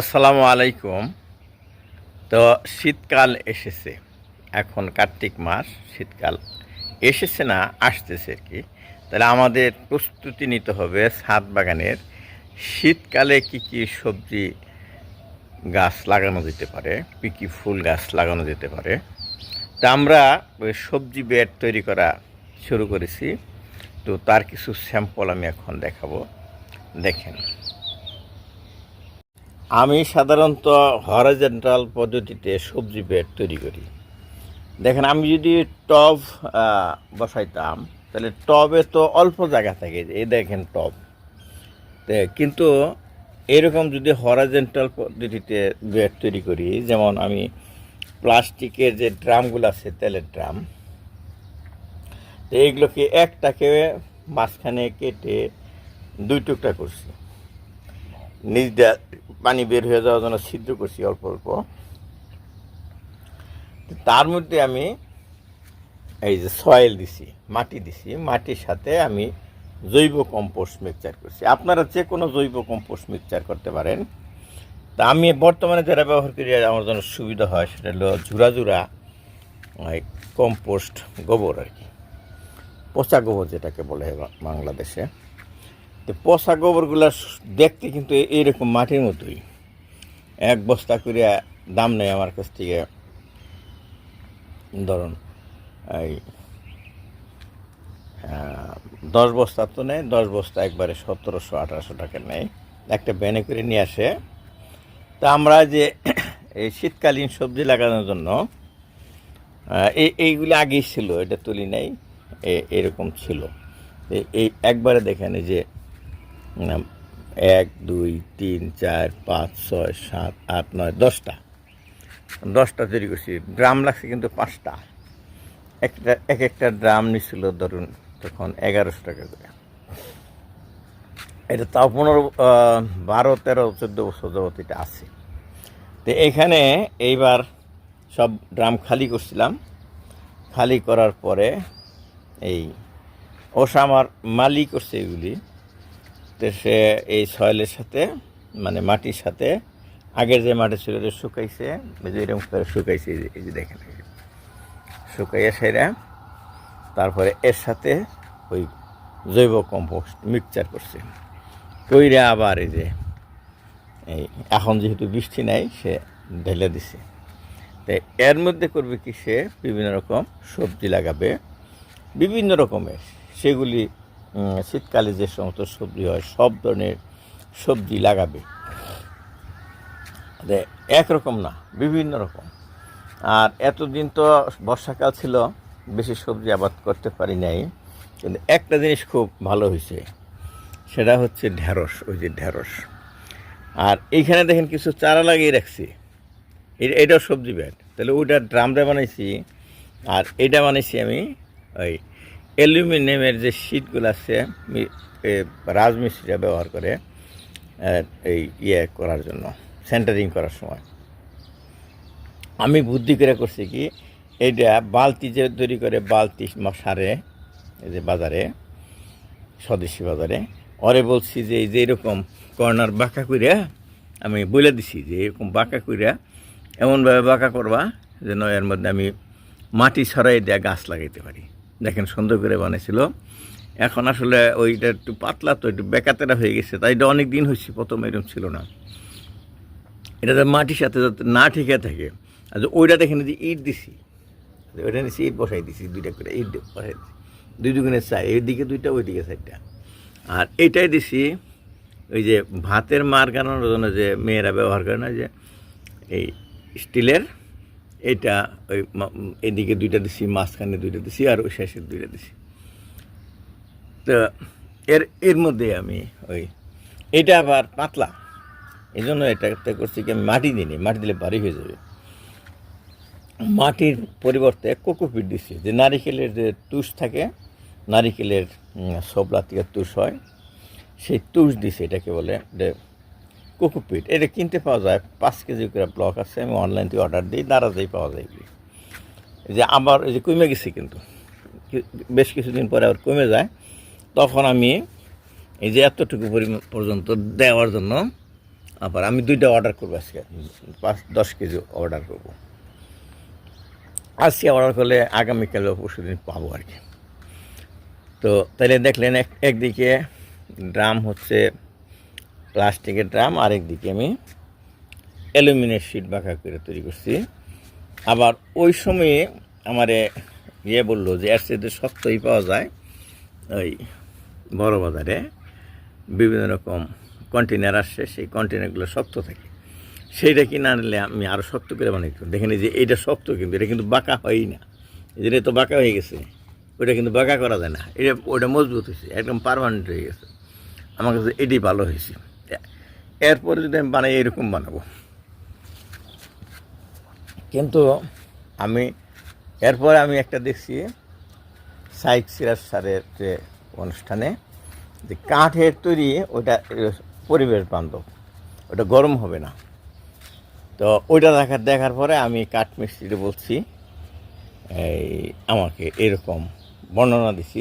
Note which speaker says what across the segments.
Speaker 1: আসসালামু আলাইকুম তো শীতকাল এসেছে এখন কার্তিক মাস শীতকাল এসেছে না আসতেছে কি তাহলে আমাদের প্রস্তুতি নিতে হবে ছাদ বাগানের শীতকালে কি কি সবজি গাছ লাগানো যেতে পারে কী কী ফুল গাছ লাগানো যেতে পারে তা আমরা ওই সবজি বেড তৈরি করা শুরু করেছি তো তার কিছু স্যাম্পল আমি এখন দেখাবো দেখেন আমি সাধারণত হরাজেন্টাল পদ্ধতিতে সবজি বেড তৈরি করি দেখেন আমি যদি টব বসাইতাম তাহলে টবে তো অল্প জায়গা থাকে এই দেখেন টব কিন্তু এরকম যদি হরাজেন্টাল পদ্ধতিতে বেড তৈরি করি যেমন আমি প্লাস্টিকের যে ড্রামগুলো আছে তেলের ড্রাম এইগুলোকে একটাকে মাঝখানে কেটে দুই টুকটা করছি নিজ পানি বের হয়ে যাওয়ার জন্য সিদ্ধ করছি অল্প অল্প তার মধ্যে আমি এই যে সয়েল দিছি মাটি দিছি মাটির সাথে আমি জৈব কম্পোস্ট মিক্সচার করছি আপনারা যে কোনো জৈব কম্পোস্ট মিক্সচার করতে পারেন তা আমি বর্তমানে যারা ব্যবহার করি আমার জন্য সুবিধা হয় সেটা হলো ঝুরা ঝুরা কম্পোস্ট গোবর আর কি পচা গোবর যেটাকে বলে বাংলাদেশে তো পচা গোবরগুলা দেখতে কিন্তু এইরকম মাটির মতোই এক বস্তা করে দাম নেই আমার কাছ থেকে ধরুন এই দশ বস্তা তো নেয় দশ বস্তা একবারে সতেরোশো আঠারোশো টাকা নেয় একটা ব্যানে করে নিয়ে আসে তা আমরা যে এই শীতকালীন সবজি লাগানোর জন্য এই এইগুলো আগেই ছিল এটা তুলি নেই এরকম ছিল এই একবারে দেখেন যে এক দুই তিন চার পাঁচ ছয় সাত আট নয় দশটা দশটা তৈরি করছি ড্রাম লাগছে কিন্তু পাঁচটা একটা এক একটা ড্রাম নিছিল ধরুন তখন এগারোশো টাকা করে এটা তাও পনেরো বারো তেরো চোদ্দো বছর যাবত এটা আছে তো এখানে এইবার সব ড্রাম খালি করছিলাম খালি করার পরে এই ওষা আমার করছে এগুলি করতে সে এই সয়েলের সাথে মানে মাটির সাথে আগের যে মাটি ছিল শুকাইছে এরকম করে শুকাইছে এই যে দেখেন শুকাইয়া সেরা তারপরে এর সাথে ওই জৈব কম্পোস্ট মিক্সচার করছে কইরা আবার এই যে এই এখন যেহেতু বৃষ্টি নাই সে ঢেলে দিছে তাই এর মধ্যে করবে কি সে বিভিন্ন রকম সবজি লাগাবে বিভিন্ন রকমের সেগুলি শীতকালে যে সমস্ত সবজি হয় সব ধরনের সবজি লাগাবে একরকম না বিভিন্ন রকম আর এতদিন তো বর্ষাকাল ছিল বেশি সবজি আবাদ করতে পারি নাই কিন্তু একটা জিনিস খুব ভালো হয়েছে সেটা হচ্ছে ঢ্যাঁড়স ওই যে ঢ্যাঁড়স আর এইখানে দেখেন কিছু চারা লাগিয়ে রাখছি এটাও সবজি ব্যাট তাহলে ওইটা ড্রামটা বানাইছি আর এটা বানাইছি আমি ওই অ্যালুমিনিয়ামের যে শীটগুলো আছে রাজমিস্ত্রিরা ব্যবহার করে এই ইয়ে করার জন্য সেন্টারিং করার সময় আমি বুদ্ধি করে করছি কি এইটা বালতি যে তৈরি করে বালতি সারে এই যে বাজারে স্বদেশি বাজারে ওরে বলছি যে এই যে এরকম কর্নার বাঁকা কইরা আমি বলে দিছি যে এরকম বাঁকা কইরা এমনভাবে বাঁকা করবা যেন এর মধ্যে আমি মাটি সরাই দেয়া গাছ লাগাইতে পারি দেখেন সুন্দর করে বানিয়েছিল এখন আসলে ওইটা একটু পাতলা তো একটু বেকাতেরা হয়ে গেছে তাই এটা অনেক দিন হয়েছে প্রথম এরকম ছিল না এটা মাটির সাথে যাতে না ঠিকে থাকে আর আচ্ছা ওইটা দেখেন যে ইট দিছি ওইটা নিচে ইট বসাই দিছি দুইটা করে ইট বসাই দিছি দুই দুগুণের চাই এইদিকে দুইটা ওইদিকে চারটা আর এইটাই দিছি ওই যে ভাতের মার কারণের জন্য যে মেয়েরা ব্যবহার করে না যে এই স্টিলের এটা ওই এদিকে দুইটা দিছি মাঝখানে দুইটা দিছি আর ওই শেষের দুইটা দিছি তো এর এর মধ্যে আমি ওই এটা আবার পাতলা এই জন্য এটাতে করছি কি আমি মাটি দিইনি মাটি দিলে ভারী হয়ে যাবে মাটির পরিবর্তে কোকোপিট দিছি যে নারিকেলের যে তুষ থাকে নারিকেলের সবলা থেকে তুষ হয় সেই তুষ দিছে এটাকে বলে কোকোপিট এটা কিনতে পাওয়া যায় পাঁচ কেজি করে ব্লক আছে আমি অনলাইন থেকে অর্ডার দিই দারাজেই পাওয়া যায় এই যে আবার এই যে কমে গেছে কিন্তু বেশ কিছুদিন পরে আবার কমে যায় তখন আমি এই যে এতটুকু পরিমাণ পর্যন্ত দেওয়ার জন্য আবার আমি দুইটা অর্ডার করবো আজকে পাঁচ দশ কেজি অর্ডার করব আজকে অর্ডার করলে আগামীকাল পরশু দিন পাবো আর কি তো তাহলে দেখলেন একদিকে ড্রাম হচ্ছে প্লাস্টিকের ড্রাম আরেক দিকে আমি অ্যালুমিনিয়াম শিট বাঁকা করে তৈরি করছি আবার ওই সময়ে আমারে ইয়ে বললো যে এর সাথে সস্তাই পাওয়া যায় ওই বড় বাজারে বিভিন্ন রকম কন্টেনার আসছে সেই কন্টেনারগুলো শক্ত থাকে সেইটা কিনে আনলে আমি আরও শক্ত করে বানাইতাম দেখেন যে এইটা শক্ত কিন্তু এটা কিন্তু বাঁকা হয়ই না যেটা তো বাঁকা হয়ে গেছে ওইটা কিন্তু বাঁকা করা যায় না এটা ওইটা মজবুত হয়েছে একদম পারমানেন্ট হয়ে গেছে আমার কাছে এটি ভালো হয়েছে এরপরে যদি আমি বানাই এরকম বানাবো কিন্তু আমি এরপরে আমি একটা দেখছি সাইক সিরাজ স্যারের যে অনুষ্ঠানে যে কাঠের তৈরি ওটা পরিবেশ বান্ধব ওটা গরম হবে না তো ওইটা দেখার দেখার পরে আমি কাঠ মিস্ত্রিতে বলছি এই আমাকে এরকম বর্ণনা দিছি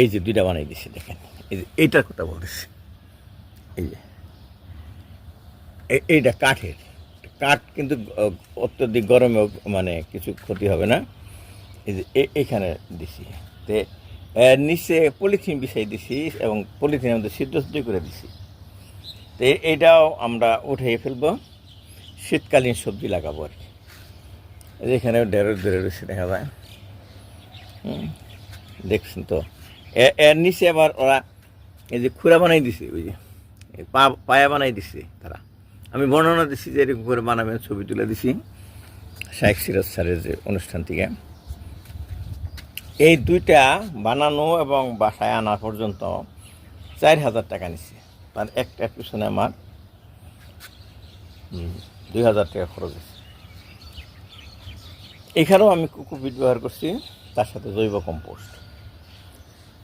Speaker 1: এই যে দুইটা বানিয়ে দিছি দেখেন এই যে এইটার কথা বলতেছি এই যে এইটা কাঠের কাঠ কিন্তু অত্যধিক গরমেও মানে কিছু ক্ষতি হবে না এই যে এখানে দিছি তে নিচে পলিথিন বিছাই দিছি এবং পলিথিন আমাদের সিদ্ধ সিদ্ধ করে দিছি তো এইটাও আমরা উঠে ফেলবো শীতকালীন সবজি লাগাবো আর কি এখানে ঢেরোর ধরে রয়েছে দেখা যায় দেখছেন তো এর নিচে আবার ওরা এই যে খুঁড়া বানাই দিছে ওই পা পায়া বানাই দিছে তারা আমি বর্ণনা দিছি যে এরকম করে বানাবেন ছবি তুলে দিছি শাহেক সিরাজ স্যারের যে অনুষ্ঠান থেকে এই দুইটা বানানো এবং বাসায় আনা পর্যন্ত চার হাজার টাকা নিছে তার একটা পিছনে আমার দুই হাজার টাকা খরচ হয়েছে এখানেও আমি কুকুরপিট ব্যবহার করছি তার সাথে জৈব কম্পোস্ট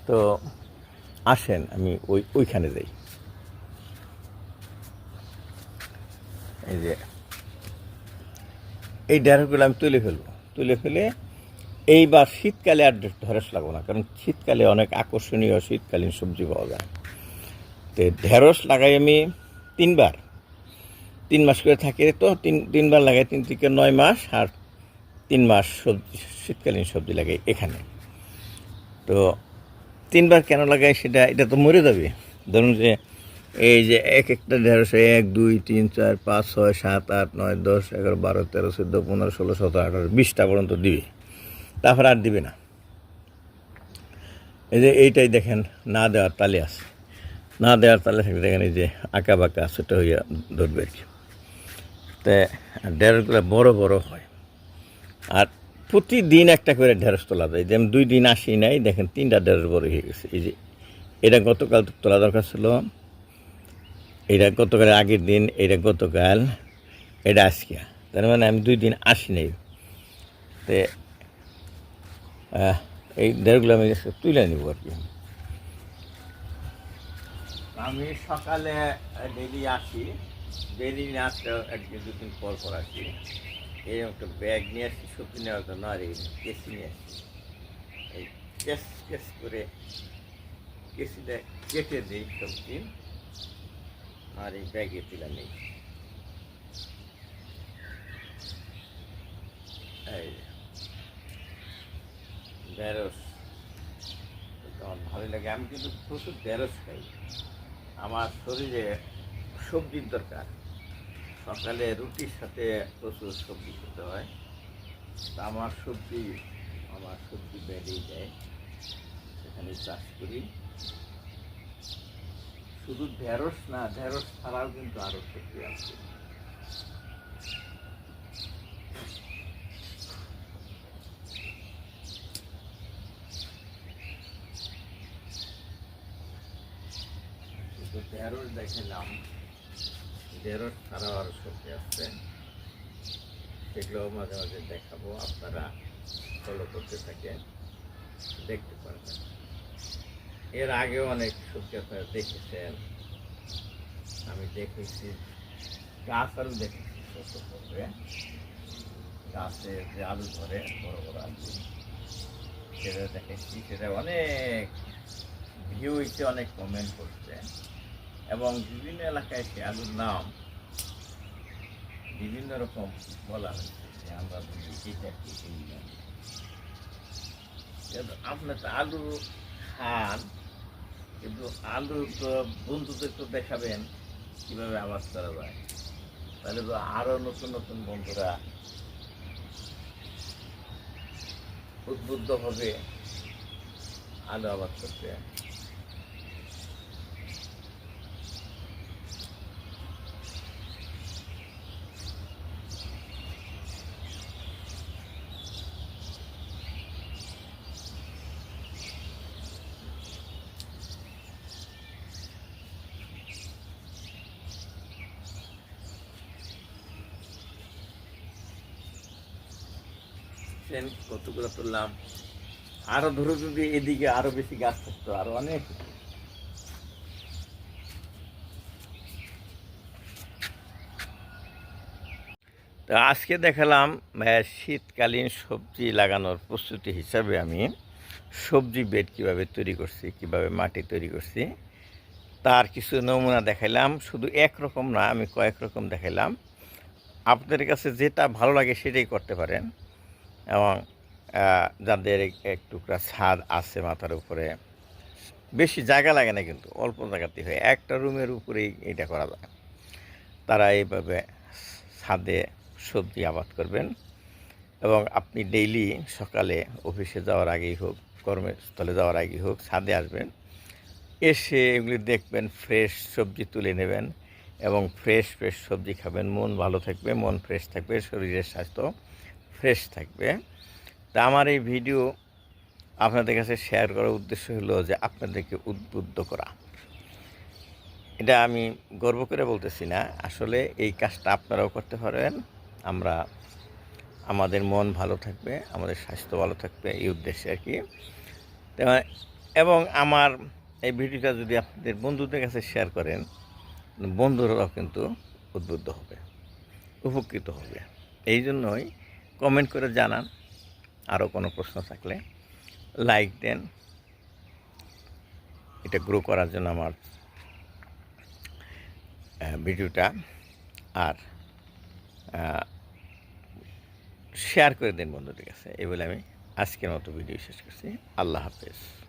Speaker 1: তো আসেন আমি ওই ওইখানে যাই এই যে এই ঢেঁড়সগুলো আমি তুলে ফেলবো তুলে ফেলে এইবার শীতকালে আর ঢেঁড়স লাগবো না কারণ শীতকালে অনেক আকর্ষণীয় শীতকালীন সবজি পাওয়া যায় তো ঢেঁড়স লাগাই আমি তিনবার তিন মাস করে থাকি তো তিন তিনবার লাগাই তিন থেকে নয় মাস আর তিন মাস সবজি শীতকালীন সবজি লাগাই এখানে তো তিনবার কেন লাগাই সেটা এটা তো মরে যাবে ধরুন যে এই যে এক একটা ঢেঁড়স এক দুই তিন চার পাঁচ ছয় সাত আট নয় দশ এগারো বারো তেরো চোদ্দো পনেরো ষোলো সতেরো আঠারো বিশটা পর্যন্ত দিবে তারপর আর দিবে না এই যে এইটাই দেখেন না দেওয়ার তালে আছে না দেওয়ার তালে থাকলে দেখেন এই যে আঁকা বাঁকা সেটা হইয়া ধরবে আর কি তে ঢেঁড়সগুলো বড় বড় হয় আর প্রতিদিন একটা করে ঢেঁড়স তোলা যায় যেমন দুই দিন আসি নাই দেখেন তিনটা ঢেঁড়স বড় হয়ে গেছে এই যে এটা গতকাল তোলা দরকার ছিল এটা গতকাল আগের দিন এটা গতকাল এটা আসিয়া তার মানে আমি দুই দিন আসি নাই তো এই দেড়গুলো আমি তুলে নিব আর কি আমি সকালে ডেলি আসি ডেলি আসতে একদিন দু দিন পর পর আসি এই একটা ব্যাগ নিয়ে আসছি সবজি নেওয়ার জন্য আর এই কেসি নিয়ে আসছি এই কেস কেস করে কেসিটা কেটে দিই সবজি আর এই ব্যাগে তুলে নেই ঢেঁড়স আমার ভালো লাগে আমি কিন্তু প্রচুর ঢেঁড়স খাই আমার শরীরে সবজির দরকার সকালে রুটির সাথে প্রচুর সবজি খেতে হয় তা আমার সবজি আমার সবজি বেড়েই যায় সেখানে চাষ করি শুধু ঢেঁড়স না ঢেঁড়স ছাড়াও কিন্তু আরো শক্তি আছে ঢেঁড়স দেখলাম ঢেঁড়স ছাড়াও আরও শক্তি আছে সেগুলোও মাঝে মাঝে দেখাবো আপনারা ফলো করতে থাকেন দেখতে পারবেন এর আগে অনেক সবজি আপনারা দেখেছেন আমি দেখেছি গাছ আলু দেখেছি ছোট করবে গাছে যে আলু ধরে বড় বড় আলু সেটা দেখেছি সেটা অনেক ভিউ হইতে অনেক কমেন্ট করছে এবং বিভিন্ন এলাকায় সে আলুর নাম বিভিন্ন রকম বলা হয়েছে আমরা বলি এটা কি আপনার আলু খান কিন্তু আলু বন্ধুদের তো দেখাবেন কীভাবে আওয়াজ করা যায় তাহলে তো আরও নতুন নতুন বন্ধুরা উদ্বুদ্ধ হবে আলু আবাদ করতে দেখছেন কতগুলো তুললাম আরো ধরো যদি এদিকে আরো বেশি গাছ থাকতো আরো অনেক তো আজকে দেখালাম শীতকালীন সবজি লাগানোর প্রস্তুতি হিসাবে আমি সবজি বেড কিভাবে তৈরি করছি কিভাবে মাটি তৈরি করছি তার কিছু নমুনা দেখাইলাম শুধু এক রকম না আমি কয়েক রকম দেখাইলাম আপনাদের কাছে যেটা ভালো লাগে সেটাই করতে পারেন এবং যাদের এক টুকরা ছাদ আছে মাথার উপরে বেশি জায়গা লাগে না কিন্তু অল্প জায়গাতেই হয় একটা রুমের উপরেই এটা করা যায় তারা এইভাবে ছাদে সবজি আবাদ করবেন এবং আপনি ডেইলি সকালে অফিসে যাওয়ার আগেই হোক কর্মস্থলে যাওয়ার আগেই হোক ছাদে আসবেন এসে এগুলি দেখবেন ফ্রেশ সবজি তুলে নেবেন এবং ফ্রেশ ফ্রেশ সবজি খাবেন মন ভালো থাকবে মন ফ্রেশ থাকবে শরীরের স্বাস্থ্য ফ্রেশ থাকবে তা আমার এই ভিডিও আপনাদের কাছে শেয়ার করার উদ্দেশ্য হলো যে আপনাদেরকে উদ্বুদ্ধ করা এটা আমি গর্ব করে বলতেছি না আসলে এই কাজটা আপনারাও করতে পারেন আমরা আমাদের মন ভালো থাকবে আমাদের স্বাস্থ্য ভালো থাকবে এই উদ্দেশ্যে আর কি এবং আমার এই ভিডিওটা যদি আপনাদের বন্ধুদের কাছে শেয়ার করেন বন্ধুরাও কিন্তু উদ্বুদ্ধ হবে উপকৃত হবে এই জন্যই কমেন্ট করে জানান আরও কোনো প্রশ্ন থাকলে লাইক দেন এটা গ্রো করার জন্য আমার ভিডিওটা আর শেয়ার করে দিন বন্ধুদের কাছে এই বলে আমি আজকের মতো ভিডিও শেষ করছি আল্লাহ হাফেজ